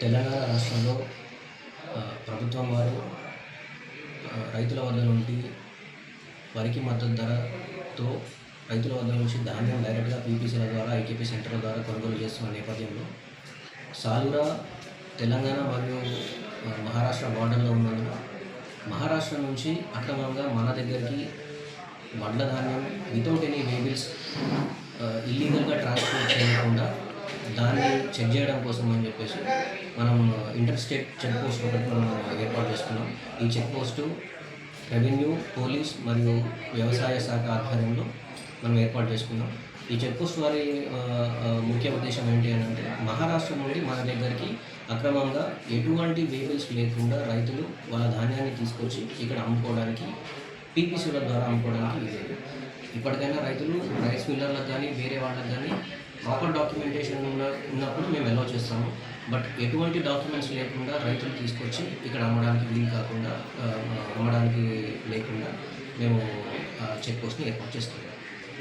తెలంగాణ రాష్ట్రంలో ప్రభుత్వం వారు రైతుల వద్ద నుండి వరికి మద్దతు ధరతో రైతుల వద్ద నుంచి ధాన్యం డైరెక్ట్గా పీపీసీల ద్వారా ఐకేపీ సెంటర్ల ద్వారా కొనుగోలు చేస్తున్న నేపథ్యంలో సాలురా తెలంగాణ మరియు మహారాష్ట్ర బార్డర్లో ఉన్నందున మహారాష్ట్ర నుంచి అక్రమంగా మన దగ్గరికి వడ్ల ధాన్యం వితౌట్ ఎనీ వెహికల్స్ చెక్ చేయడం కోసం అని చెప్పేసి మనం ఇంటర్ స్టేట్ చెక్ పోస్ట్ ఒకటి మనం ఏర్పాటు చేసుకున్నాం. ఈ చెక్ పోస్టు రెవెన్యూ పోలీస్ మరియు వ్యవసాయ శాఖ ఆధ్వర్యంలో మనం ఏర్పాటు చేసుకున్నాం. ఈ చెక్ పోస్ట్ వారి ముఖ్య ఉద్దేశం ఏంటి అని అంటే మహారాష్ట్ర నుండి మన దగ్గరికి అక్రమంగా ఎటువంటి వెహికల్స్ లేకుండా రైతులు వాళ్ళ ధాన్యాన్ని తీసుకొచ్చి ఇక్కడ అమ్ముకోవడానికి పీపీసీల ద్వారా అమ్ముకోవడానికి ఇప్పటికైనా రైతులు రైస్ మిల్లర్లకు కానీ వేరే వాళ్ళకి కానీ ప్రాపర్ డాక్యుమెంటేషన్ ఉన్నప్పుడు మేము అలో చేస్తాము. బట్ ఎటువంటి డాక్యుమెంట్స్ లేకుండా రైతులు తీసుకొచ్చి ఇక్కడ అమ్మడానికి వీలు కాకుండా అమ్మడానికి లేకుండా మేము చెక్ పోస్ట్ని ఏర్పాటు చేస్తున్నాం